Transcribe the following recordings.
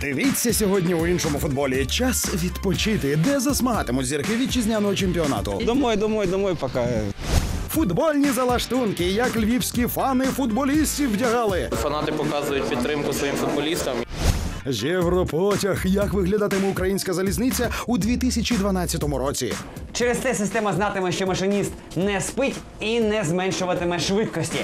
Дивіться сьогодні у іншому футболі. Час відпочити, де засмагатимуть зірки вітчизняного чемпіонату. Домой, домой, домой пока. Футбольні залаштунки, як львівські фани футболістів вдягали. Фанати показують підтримку своїм футболістам. Європотяг, як виглядатиме українська залізниця у 2012 році. Через це система знатиме, що машиніст не спить і не зменшуватиме швидкості.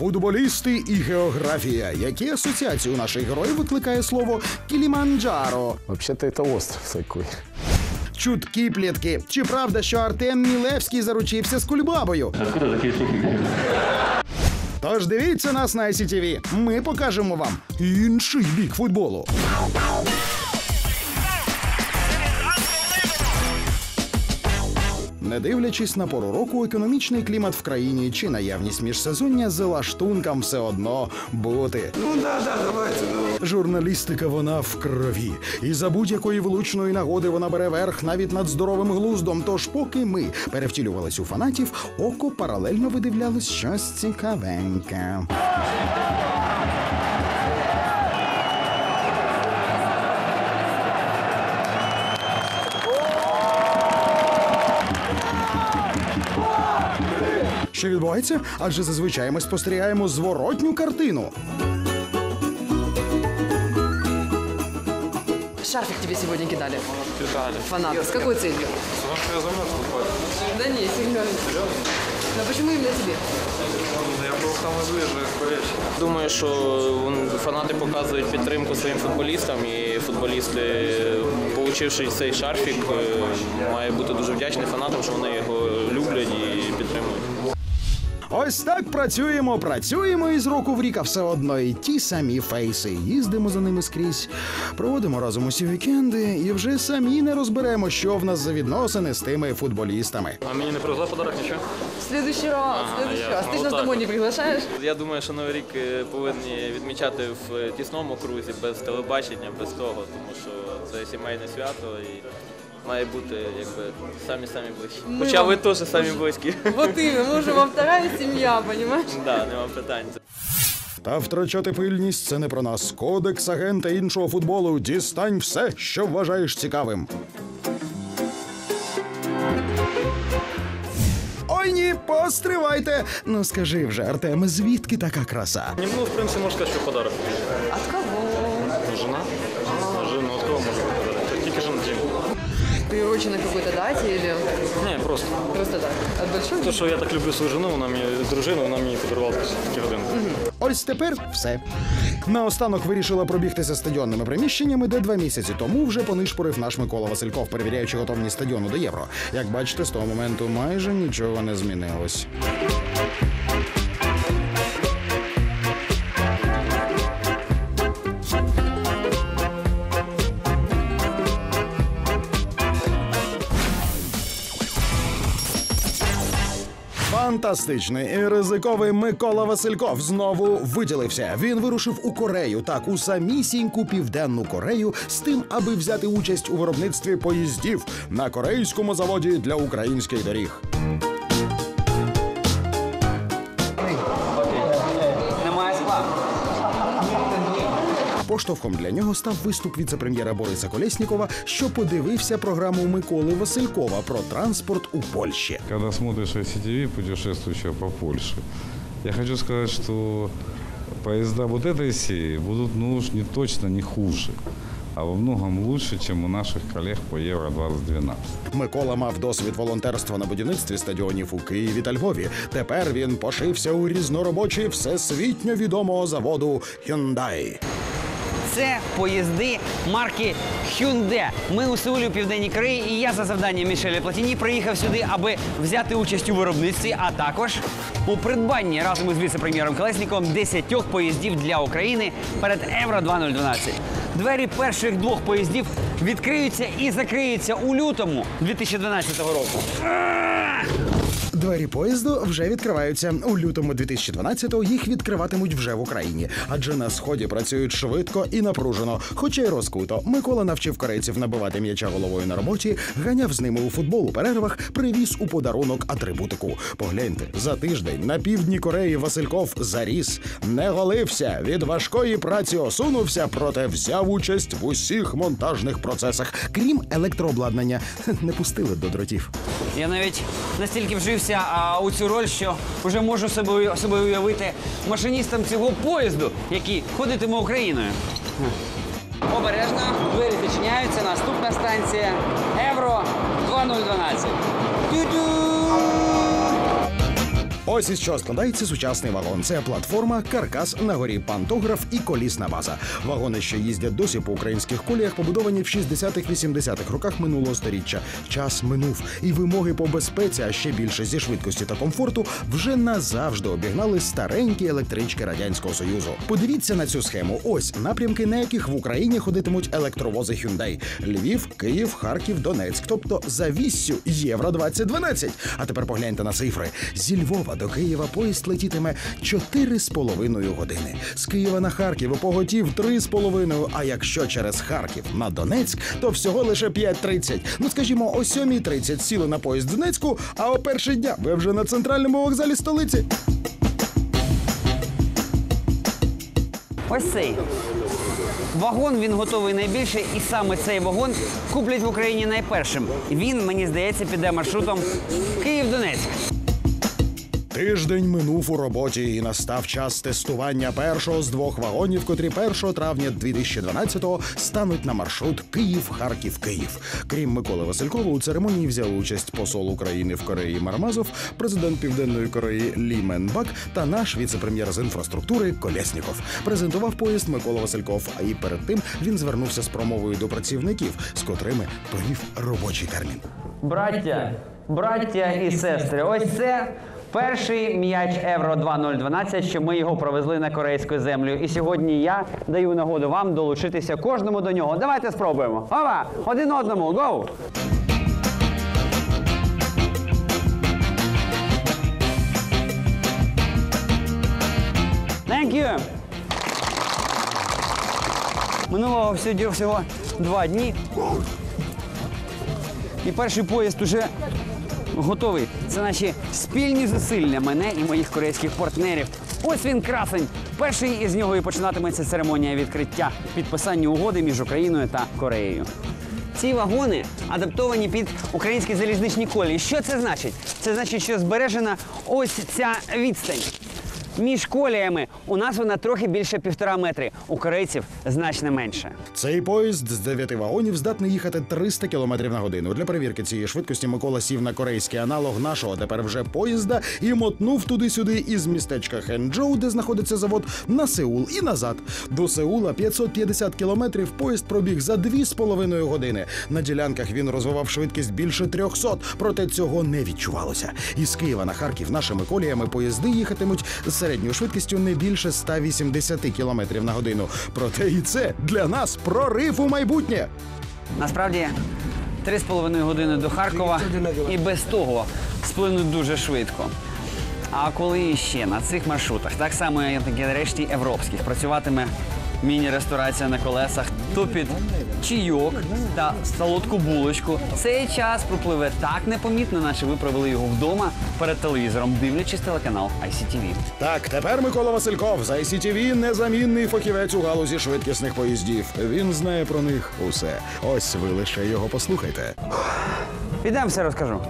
Футболісти і географія. Які асоціації у наших героїв викликає слово Кіліманджаро? Вообще-то это остров такой. Чуткі плітки. Чи правда, що Артем Мілевський заручився з кульбабою? Тож дивіться нас на ICTV. Ми покажемо вам інший бік футболу. Не дивлячись на пору року, економічний клімат в країні чи наявність міжсезоння з лаштункам все одно бути. Ну да, да, давайте. Журналістика вона в крові. І за будь-якої влучної нагоди вона бере верх навіть над здоровим глуздом. Тож, поки ми перевтілювались у фанатів, око паралельно видивлялось щось цікавеньке. Що відбувається? Адже зазвичай ми спостерігаємо зворотню картину. Шарфик тебе сегодня кидали. Кидали. Фанаты. С какой целью? Потому что я замерз буквально. Да не, серьезно. Но почему именно тебе? Я був саме ближе болельщик. Думаю, що фанати показують підтримку своїм футболістам, і футболісти, получивши цей шарфік, е, має бути дуже вдячні фанатам, що вони його люблять і. Ось так працюємо, працюємо із року в рік, а все одно і ті самі фейси. Їздимо за ними скрізь, проводимо разом усі вікенди і вже самі не розберемо, що в нас за відносини з тими футболістами. А мені не привезла подарок нічого? В раз, в следующий раз. Же Вот нас домой не приглашаешь? Я думаю, що новий рік е, повинні відмічати в е, тісному крузі, без телебачення, без того, тому що це сімейне свято і має бути якби самі самі. Ми Хоча ви теж самі близькі. Вот именно, мы уже вам вторая семья, понимаешь? Да, нема питань. Та втрачати пильність це не про нас. Кодекс агента іншого футболу. Дістань все, що вважаєш цікавим. Ой ні, постривайте. Ну скажи вже, Артем, звідки така краса? Не, ну, в принципе, можно сказать, что подарок. От кого? Ну, жена. На какой-то дате или Не, просто. просто так? От большой? То, що я так люблю свою жену, вона мені, дружину, вона мені подарувала такі години. Ось тепер все. Наостанок вирішила пробігтися стадіонними приміщеннями, де два місяці тому вже понишпорив наш Микола Васильков, перевіряючи готовність стадіону до євро. Як бачите, з того моменту майже нічого не змінилось. Фантастичний і ризиковий Микола Васильков знову виділився. Він вирушив у Корею, так у самісіньку південну Корею, з тим, аби взяти участь у виробництві поїздів на корейському заводі для українських доріг. Поштовхом для нього став виступ віце-прем'єра Бориса Колєснікова, що подивився програму Миколи Василькова про транспорт у Польщі. Когда смотришь ICTV, путешествующего по Польше, я хочу сказать, что поезда вот этой серии будут, ну не точно не хуже, а во многом лучше, чем у наших коллег по Евро-2012. Микола мав досвід волонтерства на будівництві стадіонів у Києві та Львові. Тепер він пошився у різноробочі всесвітньо відомого заводу Hyundai. Це поїзди марки Hyundai. Ми у Сеулі у Південній Кореї, і я за завданням Мішеля Платіні приїхав сюди, аби взяти участь у виробництві, а також у придбанні разом із віце-прем'єром Колесніковим 10 поїздів для України перед Євро 2012. Двері перших двох поїздів відкриються і закриються у лютому 2012 року. Двері поїзду вже відкриваються. У лютому 2012-го їх відкриватимуть вже в Україні, адже на сході працюють швидко і напружено, хоча й розкуто. Микола навчив корейців набивати м'яча головою на роботі, ганяв з ними у футбол у перервах, привіз у подарунок атрибутику. Погляньте, за тиждень на півдні Кореї Васильков заріс, не голився, від важкої праці осунувся, проте взяв участь в усіх монтажних процесах, крім електрообладнання. Не пустили до дротів. Я навіть настільки вжився а, у цю роль, що вже можу себе, себе уявити машиністом цього поїзду, який ходитиме Україною. Обережно, двері зачиняються. Наступна станція Евро 2012. Ось із чого складається сучасний вагон. Це платформа, каркас, на горі пантограф і колісна база. Вагони, що їздять досі по українських коліях, побудовані в 60-х-80-х роках минулого сторіччя. Час минув, і вимоги по безпеці, а ще більше зі швидкості та комфорту, вже назавжди обігнали старенькі електрички радянського союзу. Подивіться на цю схему. Ось напрямки, на яких в Україні ходитимуть електровози Hyundai. Львів, Київ, Харків, Донецьк. Тобто за віссю Євро 2012. А тепер погляньте на цифри. Зі Львова до Києва поїзд летітиме 4,5 години. З Києва на Харків поготів 3,5. А якщо через Харків на Донецьк, то всього лише 5.30. Ну скажімо, о 7.30 сіли на поїзд в Донецьку, а о перший дня ви вже на центральному вокзалі столиці. Ось цей. Вагон він готовий найбільше, і саме цей вагон куплять в Україні найпершим. Він, мені здається, піде маршрутом Київ-Донецьк. Тиждень минув у роботі і настав час тестування першого з двох вагонів, котрі 1 травня 2012-го стануть на маршрут Київ-Харків-Київ. Крім Миколи Василькова, у церемонії взяв участь посол України в Кореї Мармазов, президент Південної Кореї Лі Менбак та наш віце-прем'єр з інфраструктури Колєсніков. Презентував поїзд Микола Васильков. А і перед тим він звернувся з промовою до працівників, з котрими провів робочий термін. Браття, браття і сестри, ось це перший м'яч Євро 2012, що ми його провезли на корейську землю. І сьогодні я даю нагоду вам долучитися кожному до нього. Давайте спробуємо. Ова! Один одному, гоу! Thank you! Минулого всього, всього два дні. І перший поїзд уже готовий. Це наші спільні зусилля мене і моїх корейських партнерів. Ось він красень. Перший із нього і починатиметься церемонія відкриття підписання угоди між Україною та Кореєю. Ці вагони адаптовані під українські залізничні колії. Що це значить? Це значить, що збережена ось ця відстань. Між коліями у нас вона трохи більше півтора метри, у корейців значно менше. Цей поїзд з дев'яти вагонів здатний їхати 300 км на годину. Для перевірки цієї швидкості Микола сів на корейський аналог нашого тепер вже поїзда і мотнув туди-сюди із містечка Хенджоу, де знаходиться завод, на Сеул і назад. До Сеула 550 кілометрів поїзд пробіг за 2,5 години. На ділянках він розвивав швидкість більше 300, проте цього не відчувалося. Із Києва на Харків нашими коліями поїзди їхатимуть з середньою швидкістю не більше 180 км на годину. Проте і це для нас прорив у майбутнє. Насправді, три з половиною години до Харкова і без того сплинуть дуже швидко. А коли ще на цих маршрутах, так само як і решті європейських, працюватиме міні-ресторація на колесах, то під чайок та солодку булочку цей час пропливе так непомітно, наче ви провели його вдома перед телевізором, дивлячись телеканал ICTV. Так, тепер Микола Васильков з ICTV незамінний фахівець у галузі швидкісних поїздів. Він знає про них усе. Ось ви лише його послухайте. Підемо все розкажу.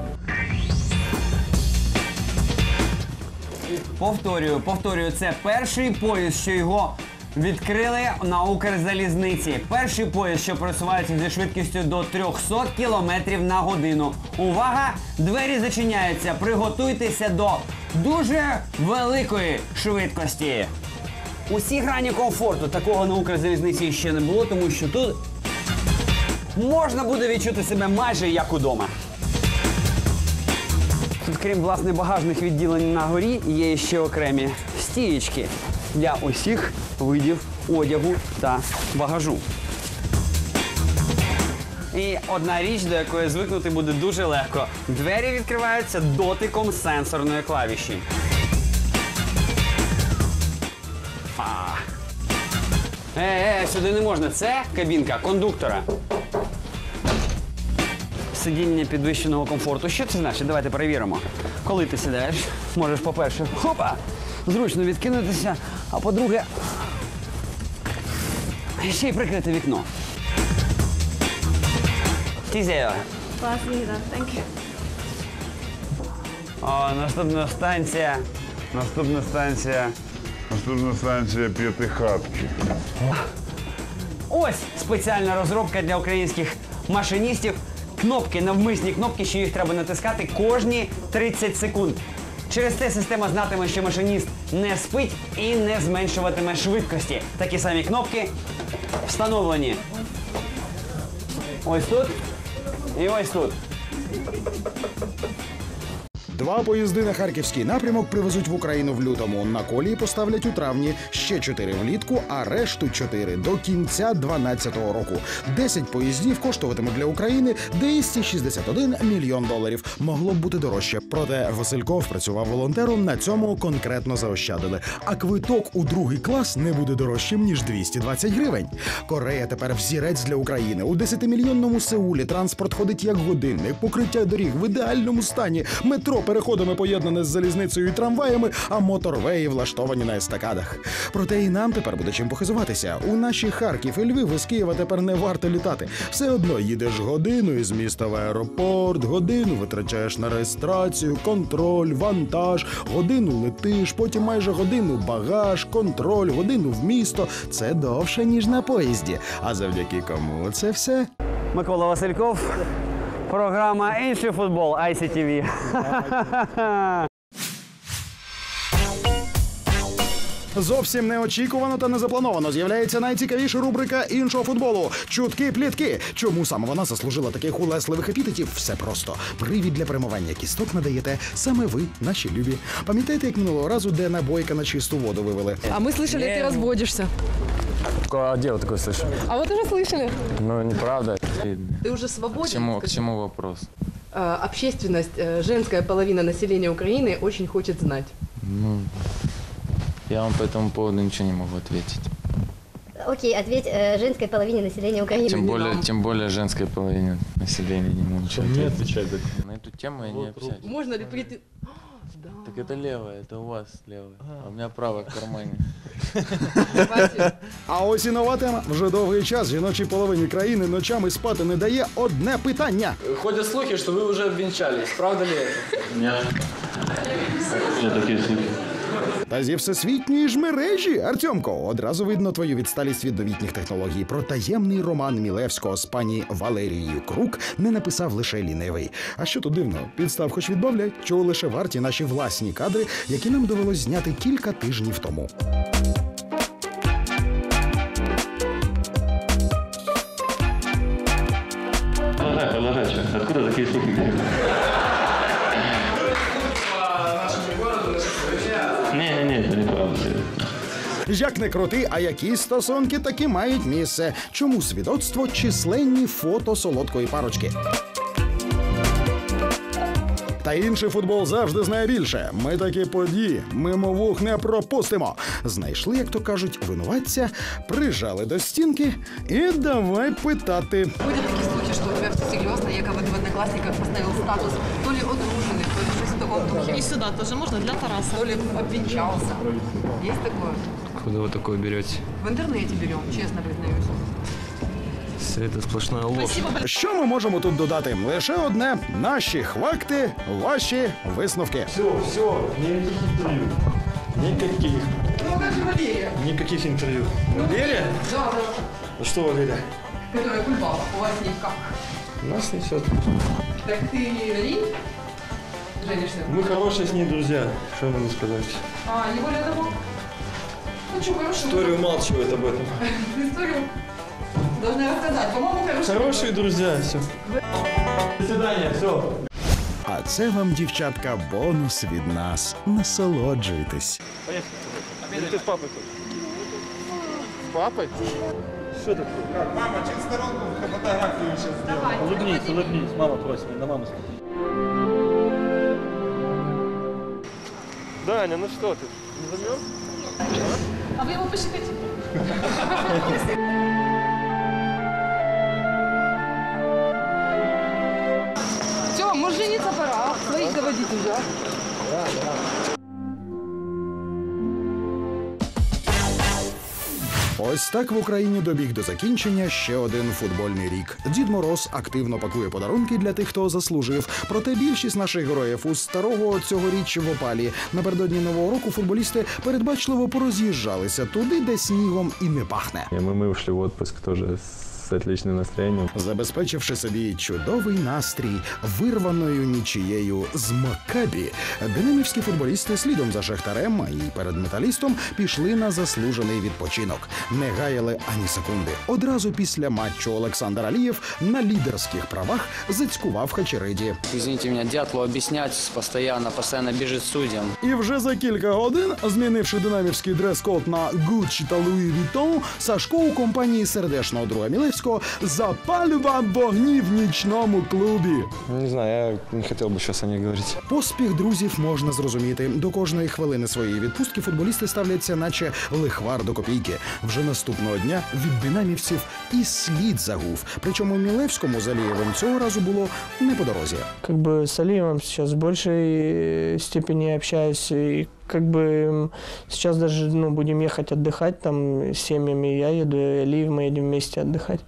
Повторюю, повторюю, це перший поїзд, що його відкрили на Укрзалізниці. Перший поїзд, що просувається зі швидкістю до 300 км на годину. Увага! Двері зачиняються. Приготуйтеся до дуже великої швидкості. Усі грані комфорту такого на Укрзалізниці ще не було, тому що тут можна буде відчути себе майже як удома. Тут, крім власне багажних відділень на горі, є ще окремі стієчки для усіх видів одягу та багажу. І одна річ, до якої звикнути буде дуже легко. Двері відкриваються дотиком сенсорної клавіші. Е, е, сюди не можна. Це кабінка кондуктора. Сидіння підвищеного комфорту. Що це значить? Давайте перевіримо. Коли ти сідаєш, можеш, по-перше, хопа, зручно відкинутися, а по-друге, ще й прикрити вікно. Тізео. О, наступна станція. Наступна станція. Наступна станція п'ятихатки. Ось спеціальна розробка для українських машиністів. Кнопки, навмисні кнопки, що їх треба натискати кожні 30 секунд. Через те система знатиме, що машиніст не спить і не зменшуватиме швидкості. Такі самі кнопки встановлені. Ось тут і ось тут. Два поїзди на харківський напрямок привезуть в Україну в лютому. На колії поставлять у травні ще чотири влітку, а решту чотири до кінця 12-го року. Десять поїздів коштуватимуть для України 261 мільйон доларів. Могло б бути дорожче. Проте Васильков працював волонтером. На цьому конкретно заощадили. А квиток у другий клас не буде дорожчим ніж 220 гривень. Корея тепер взірець для України. У 10-мільйонному Сеулі транспорт ходить як годинник, покриття доріг в ідеальному стані. Метро переходами поєднане з залізницею і трамваями, а моторвеї влаштовані на естакадах. Проте і нам тепер буде чим похизуватися. У наші Харків і Львів із Києва тепер не варто літати. Все одно їдеш годину із міста в аеропорт, годину витрачаєш на реєстрацію, контроль, вантаж, годину летиш, потім майже годину багаж, контроль, годину в місто. Це довше ніж на поїзді. А завдяки кому це все? Микола Васильков. Програма Інший футбол ICTV. Зовсім неочікувано та незаплановано з'являється найцікавіша рубрика іншого футболу. Чутки плітки. Чому саме вона заслужила таких улесливих епітетів? Все просто. Привід для перемивання кісток надаєте саме ви, наші любі. Пам'ятаєте, як минулого разу, де набойка на чисту воду вивели? А мы слышали, ты разводишься. А где вы такое слышали? А вот уже слышали. Ну, неправда. Ты уже свободен. К чему, к скажи. чему вопрос? А, Общественность, э, женская половина населения Украины очень хочет знать. Ну, я вам по этому поводу ничего не могу ответить. Окей, ответь э, женской половине населения Украины. Тем более, нам. тем более женской половине населения не могу ничего Не ответить. отвечать. На эту тему я не общаюсь. Можно ли прийти... Так это левая, это у вас левая, а у меня правая в кармане. Давайте. А ось і нова тема. Вже довгий час жіночій половині країни ночами спати не дає одне питання. Ходят слухи, что вы уже обвенчались. Правда ли это? Та зі всесвітньої ж мережі, Артемко, одразу видно твою відсталість від новітніх технологій. Про таємний роман Мілевського з пані Валерією Крук не написав лише лінивий. А що тут дивно, підстав хоч відбавлять, чого лише варті наші власні кадри, які нам довелось зняти кілька тижнів тому. Як не крути, а якісь стосунки таки мають місце. Чому свідоцтво численні фото солодкої парочки? Та інший футбол завжди знає більше. Ми такі події мимо вух не пропустимо. Знайшли, як то кажуть, винуватця, прижали до стінки і давай питати. Ходят такие слухи, что у тебя все серьезно, якобы ты в одноклассниках поставил статус то ли одруженный, то ли что-то в таком духе. И сюда тоже можно для Тараса. То ли обвенчался. Есть такое? Куда вы такое берете? В интернете берем, честно признаюсь. Это сплошная ложь. Що ми можемо тут додати? Лише одне: наші хвакти, ваші висновки. Все, все, никаких интервью. Никаких. Ну, как же Валерия? Никаких интервью. Валерия? Да, да. Ну что, Валерия? Которая Кульбаба. У вас с ней как? Нас несет. Так ты ней женишься? Мы хорошие с ней друзья. Что мне сказать? А, не более того? Ну что, хорошо. История умалчивает об этом. Историю должна рассказать. По-моему, хорошо. Хорошие друзья, все. До свидания, все. А це вам, дівчатка, бонус від нас. Насолоджуйтесь. Ты с папой тут? С папой? Что такое? Мама, через сторонку фотографию сейчас сделаем. Улыбнись, улыбнись. Мама просит, на маму смотри. Даня, ну что ты? Не замерз? А вы его пощекотите? Все, может жениться пора. Своих заводить уже. Ось так в Україні добіг до закінчення ще один футбольний рік. Дід Мороз активно пакує подарунки для тих, хто заслужив. Проте більшість наших героїв у старого цьогоріч в опалі напередодні нового року футболісти передбачливо пороз'їжджалися туди, де снігом і не пахне. Ми, ми ушли в теж тоже с отличным настроением. Забезпечивши собі чудовий настрій вирваною нічією з Макабі, динамівські футболісти слідом за Шахтарем і перед металістом пішли на заслужений відпочинок. Не гаяли ані секунди. Одразу після матчу Олександр Алієв на лідерських правах зацькував Хачериді. Извините меня, Дятлу объяснять постоянно, постоянно бежит судьям. І вже за кілька годин, змінивши динамівський дрес-код на Gucci та Louis Vuitton, Сашко у компанії сердечного друга Мілевського запалював вогні в нічному клубі. Не знаю, я не хотел бы сейчас о них говорить. Поспіх друзів можна зрозуміти. До кожної хвилини своєї відпустки футболісти ставляться, наче лихвар до копійки. Вже наступного дня від динамівців і слід загув. Причому Мілевському з Алієвим цього разу було не по дорозі. Как бы с Алиевым сейчас в большей степени общаюсь. И как бы м, сейчас даже ну, будем ехать отдыхать там с семьями. Я еду, и Алиев, мы едем вместе отдыхать.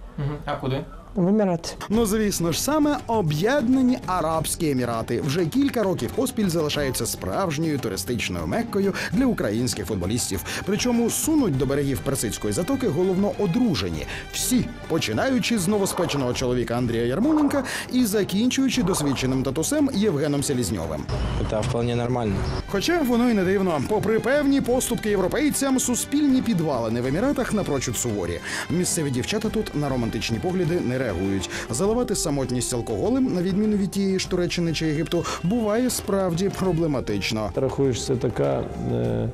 А куда? В Эмираты. Ну, звісно ж, саме Об'єднані Арабські Емірати вже кілька років поспіль залишаються справжньою туристичною меккою для українських футболістів. Причому сунуть до берегів Персидської затоки головно одружені. Всі, починаючи з новоспеченого чоловіка Андрія Ярмоленка і закінчуючи досвідченим татусем Євгеном Селізньовим. Это вполне нормально. Хоча воно й не дивно, попри певні поступки європейцям, суспільні підвалини в еміратах напрочуд суворі. Місцеві дівчата тут на романтичні погляди не реагують. Заливати самотність алкоголем, на відміну від тієї ж Туреччини чи Єгипту, буває справді проблематично. Рахуєш, це така е,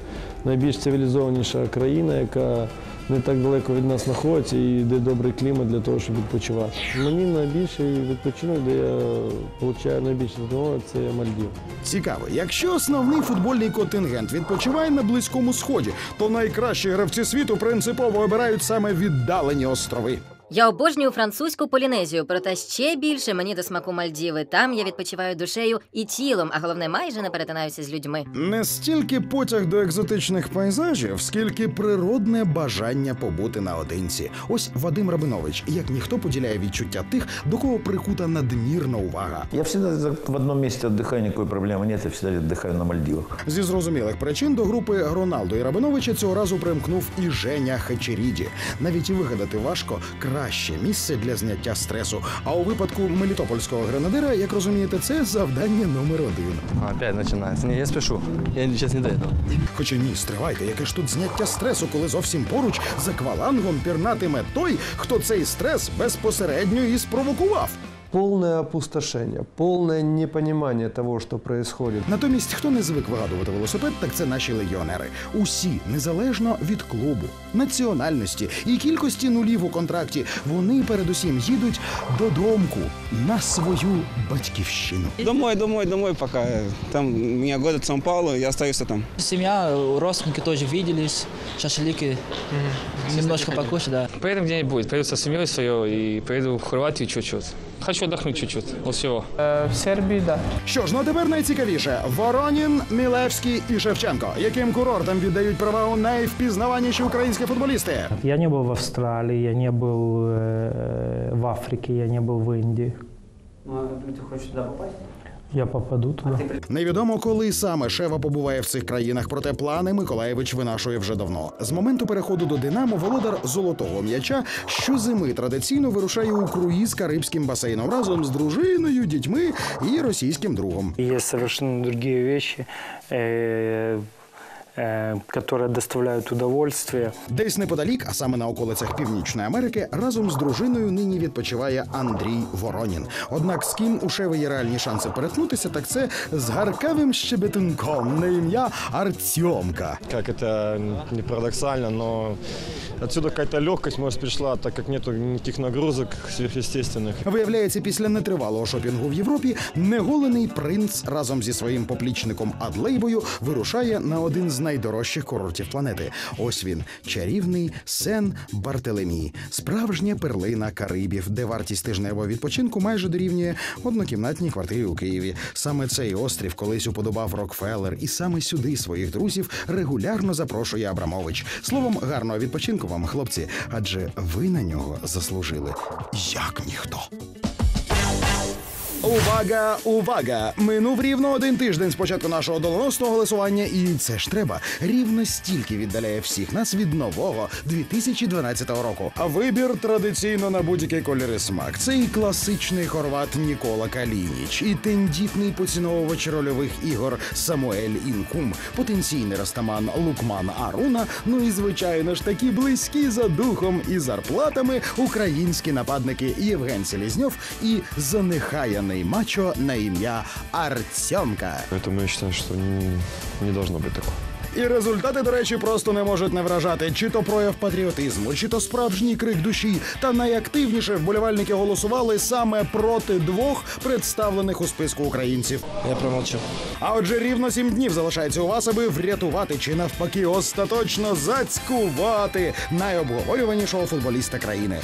найбільш цивілізованіша країна, яка не так далеко від нас знаходиться і де добрий клімат для того, щоб відпочивати. Мені найбільший відпочинок, де я отримую найбільше задоволення, це Мальдів. Цікаво, якщо основний футбольний контингент відпочиває на близькому сході, то найкращі гравці світу принципово обирають саме віддалені острови. Я обожнюю французьку полінезію, проте ще більше мені до смаку Мальдіви. Там я відпочиваю душею і тілом, а головне, майже не перетинаюся з людьми. Не стільки потяг до екзотичних пейзажів, скільки природне бажання побути наодинці. Ось Вадим Рабинович, як ніхто поділяє відчуття тих, до кого прикута надмірна увага. Я всегда за- в одном месте отдыхаю, никакой проблемы нет, я всегда отдыхаю на Мальдивах. Зі зрозумілих причин до групи Роналду і Рабиновича цього разу примкнув і Женя Хачеріді. Навіть і вигадати важко краще місце для зняття стресу. А у випадку мелітопольського гренадира, як розумієте, це завдання номер один. Опять починається. Ні, я спішу. Я зараз не до. Хоча ні, стривайте, яке ж тут зняття стресу, коли зовсім поруч за квалангом пірнатиме той, хто цей стрес безпосередньо і спровокував. Полное опустошение, полное непонимание того, что происходит. Натомість, хто не звик вигадувати велосипед, так це наші легіонери. Усі, незалежно від клубу, національності і кількості нулів у контракті, вони передусім їдуть додомку на свою батьківщину. Домой, домой, домой пока. Там меня годят в Сан-Паулу, я остаюсь там. Семья, родственники тоже виделись, шашлыки, немножко покушать, да. Поедем где-нибудь, поеду со семьей своей и поеду в Хорватию чуть-чуть. Хочу отдохнуть чуть-чуть, вот всего. в Сербии, да. Що ж, ну а тепер найцікавіше: Воронін, Мілевський і Шевченко. Яким курортам віддають перевагу найвпізнаваніші українські футболісти? Я не был в Австралии, я не был э, в Африке, я не был в Индии. Ты хочешь туда попасть? Я попаду туди. Невідомо, коли саме Шева побуває в цих країнах, проте плани Миколаєвич винашує вже давно. З моменту переходу до Динамо володар золотого м'яча щозими традиційно вирушає у круїз карибським басейном разом з дружиною, дітьми і російським другом. Є совершенно другі вещи. Э, э, которые доставляют удовольствие. Десь неподалік, а саме на околицях Північної Америки, разом з дружиною нині відпочиває Андрій Воронін. Однак з ким у Шеви є реальні шанси перетнутися, так це з гаркавим щебетунком на ім'я Артемка. Как это не парадоксально, но отсюда какая-то легкость, может, пришла, так как нету никаких нагрузок сверхъестественных. Виявляється, після нетривалого шопінгу в Європі неголений принц разом зі своїм поплічником Адлейбою вирушає на один з найдорожчих курортів планети. Ось він чарівний Сен Бартелемі, справжня перлина Карибів, де вартість тижневого відпочинку майже дорівнює однокімнатній квартирі у Києві. Саме цей острів колись уподобав Рокфеллер, і саме сюди своїх друзів регулярно запрошує Абрамович. Словом, гарного відпочинку вам, хлопці, адже ви на нього заслужили як ніхто. Увага, увага! Минув рівно один тиждень з початку нашого доленосного голосування, і це ж треба рівно стільки віддаляє всіх нас від нового 2012 року. А вибір традиційно на будь-який колір і смак. Це і класичний хорват Нікола Калініч, і тендітний поціновувач рольових ігор Самуель Інкум, потенційний растаман Лукман Аруна. Ну і звичайно ж такі близькі за духом і зарплатами українські нападники Євген Селізньов і занехаяний мачо на ім'я Артемка. Поэтому я считаю, что не, не должно быть такого. І результати, до речі, просто не можуть не вражати. Чи то прояв патріотизму, чи то справжній крик душі. Та найактивніше вболівальники голосували саме проти двох представлених у списку українців. Я промолчу. А отже, рівно сім днів залишається у вас, аби врятувати чи навпаки остаточно зацькувати найобговорюванішого футболіста країни.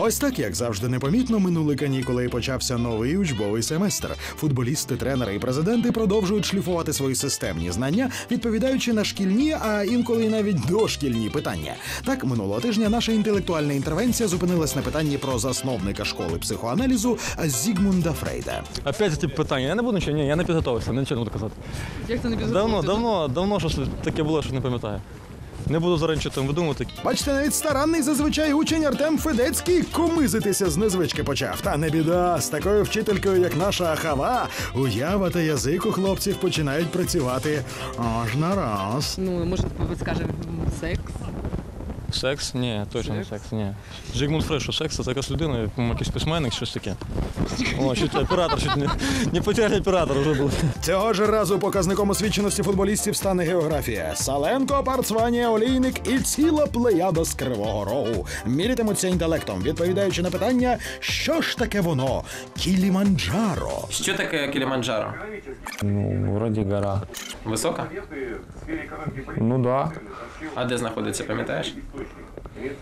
Ось так, як завжди, непомітно минули канікули і почався новий учбовий семестр. Футболісти, тренери і президенти продовжують шліфувати свої системні знання, відповідаючи на шкільні, а інколи навіть дошкільні питання. Так, минулого тижня наша інтелектуальна інтервенція зупинилась на питанні про засновника школи психоаналізу Зігмунда Фрейда. Опять ці питання. Я не буду нічого, ні, я не підготовився, нічого не буду казати. Як це не Давно, давно, давно щось таке було, що не пам'ятаю. Не буду заранче там видумувати. Бачите, навіть старанний зазвичай учень Артем Федецький комизитися з незвички почав. Та не біда, з такою вчителькою, як наша Ахава, уява та язик у хлопців починають працювати аж на раз. Ну, може, скажемо секс. Секс? Ні, точно не секс, ні. Жигмунд Фрейд, що секс це якась людина, як якийсь письменник, щось таке. О, чуть оператор, чуть не, не потеряли оператор вже був. Цього ж разу показником освіченості футболістів стане географія. Саленко, Парцванія, Олійник і ціла плеяда з Кривого Рогу. Мірятимуться інтелектом, відповідаючи на питання, що ж таке воно? Кіліманджаро. Що таке Кіліманджаро? Ну, вроде гора. Висока? Ну да. А де знаходиться, пам'ятаєш?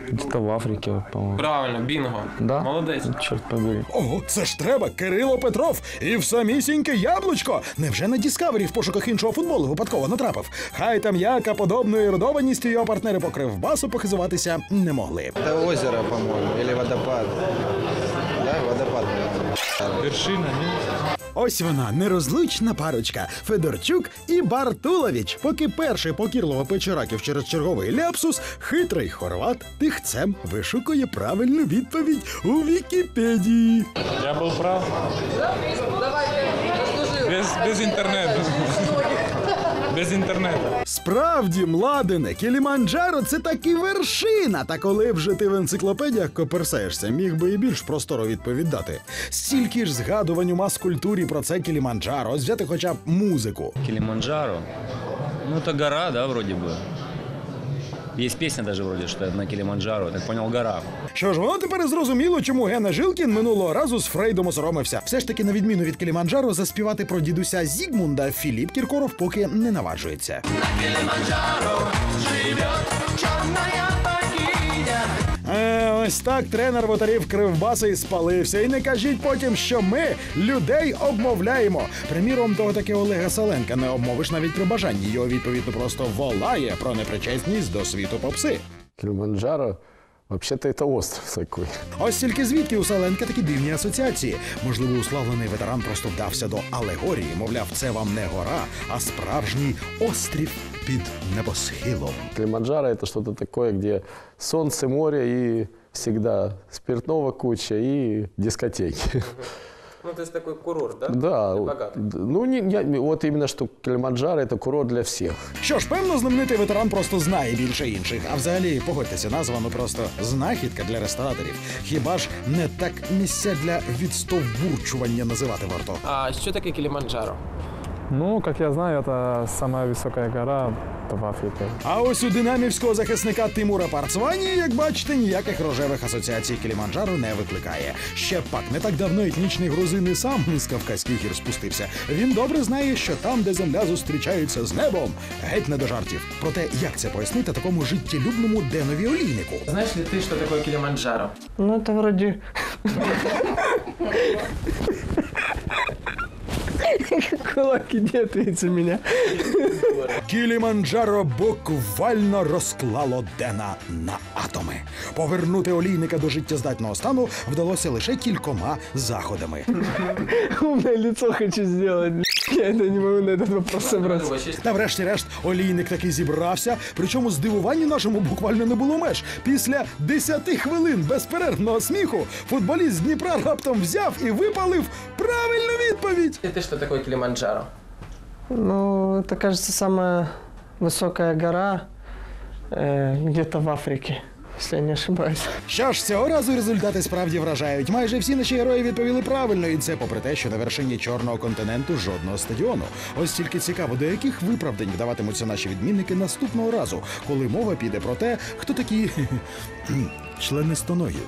Где-то в Африке, по-моему. Правильно, бінго. Да? Молодець. Черт побери. Ого, це ж треба, Кирило Петров і в самісіньке яблучко. Невже на Діскавері в пошуках іншого футболу випадково натрапив? Хай там яка подобною родованістю його партнери по кривбасу похизуватися не могли. Это озеро, по-моему, или водопад. Да, водопад. Вершина, ні? Ось вона, нерозлучна парочка Федорчук і Бартулович. Поки перший покірливо Печераків через черговий ляпсус, хитрий хорват тихцем вишукує правильну відповідь у Вікіпедії. Я був прав. Без, без интернета. Без інтернету. Справді, младене, Кіліманджаро це таки вершина. Та коли вже ти в енциклопедіях коперсаєшся, міг би і більш просторо відповідати. Стільки ж згадувань у мас-культурі про це Кіліманджаро, ось взяти хоча б музику. Кіліманджаро? Ну, це гора, да, вроді бы. Есть пісня даже вроде, що на Кіліманджаро, Так понял, гора. Що ж, воно тепер зрозуміло, чому Гена Жилкін минулого разу з Фрейдом осоромився. Все ж таки, на відміну від Кіліманджаро, заспівати про дідуся Зігмунда Філіп Кіркоров поки не наважується. Е, ось так тренер воротарів Кривбаса і спалився. І не кажіть потім, що ми людей обмовляємо. Приміром, того таки Олега Саленка не обмовиш навіть при бажанні. Його відповідно просто волає про непричесність до світу попси. Килиманджаро, вообще-то это остров такой. Ось тільки звідки у Саленка такі дивні асоціації. Можливо, уславлений ветеран просто вдався до алегорії. Мовляв, це вам не гора, а справжній острів під небосхилом. Килиманджаро это что-то такое, где солнце, море и всегда спиртного куча и дискотеки. Ну, то есть такой курорт, да? Да, Для богатых. ну не, я- вот именно что Килиманджаро это курорт для всех. Що ж, певно, знаменитий ветеран просто знає більше інших. А взагалі, погодьтеся, назва ну просто знахідка для рестораторів. Хіба ж не так місця для відстовбурчування називати варто? А що таке Кіліманджаро? Ну, как я знаю, это самая высокая гора в Африке. А ось у динамівського захисника Тимура Парцвані, як бачите, ніяких рожевих асоціацій Кіліманджаро не викликає. Ще пак не так давно етнічний грузин і сам з Кавказьких гір спустився. Він добре знає, що там, де земля зустрічається з небом, геть не до жартів. Проте як це пояснити такому життєлюбному Денові Олійнику? Знаєш ли ти, що таке Кіліманджаро? Ну, это вроде... Кулаки не ответь меня. Кіліманджаро буквально розклало Дена на атоми. Повернути олійника до життєздатного стану вдалося лише кількома заходами. Умное лицо хочу сделать. Я это не могу на этот вопрос собраться. Та врешті-решт олійник таки зібрався, причому здивуванню нашому буквально не було меж. Після 10 хвилин безперервного сміху футболіст з Дніпра раптом взяв і випалив правильну відповідь. Ти що таке Кіліманджаро? Ну, это, кажется, самая высокая гора э, где-то в Африке, если я не ошибаюсь. Що ж, цього разу результати справді вражають. Майже всі наші герої відповіли правильно, і це попри те, що на вершині чорного континенту жодного стадіону. Ось тільки цікаво, до яких виправдань вдаватимуться наші відмінники наступного разу, коли мова піде про те, хто такі члени стоногі.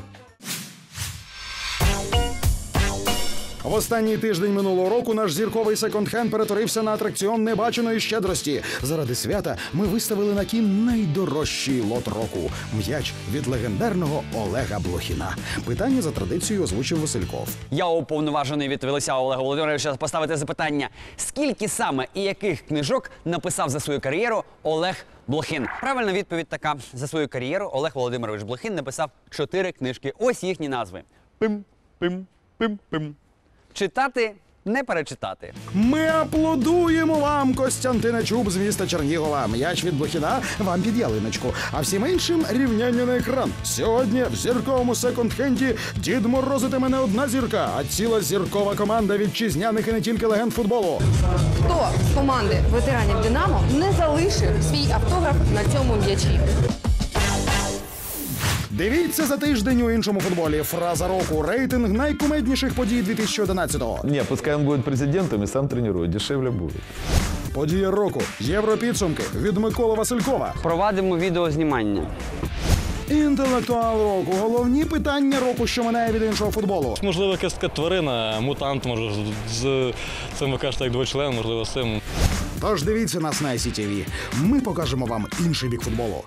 В останній тиждень минулого року наш зірковий секонд-хенд перетворився на атракціон небаченої щедрості. Заради свята ми виставили на кін найдорожчий лот року м'яч від легендарного Олега Блохіна. Питання за традицією озвучив Васильков. Я уповноважений від Велися Олега Володимировича поставити запитання, скільки саме і яких книжок написав за свою кар'єру Олег Блохин. Правильна відповідь така: за свою кар'єру Олег Володимирович Блохин написав чотири книжки. Ось їхні назви: Пим, пим, пим, пим. Читати, не перечитати. Ми аплодуємо вам, Костянтина Чуб з міста Чернігова. М'яч від Блохіна вам під ялиночку. А всім іншим рівняння на екран. Сьогодні в зірковому секонд-хенді Дід морозитиме не одна зірка, а ціла зіркова команда вітчизняних і не тільки легенд футболу. Хто з команди ветеранів Динамо не залишив свій автограф на цьому м'ячі? Дивіться за тиждень у іншому футболі. Фраза року. Рейтинг найкумедніших подій 2011-го. Не, пускай он будет президентом и сам тренирует, дешевле будет. Подія року. Європідсумки від Миколи Василькова. Провадимо відеознімання. Інтелектуал року. Головні питання року, що минає від іншого футболу. Можливо, якась така тварина, мутант, може, з цим ви кажете, як двочлен, можливо, з цим. Тож дивіться нас на ICTV. Ми покажемо вам інший бік футболу.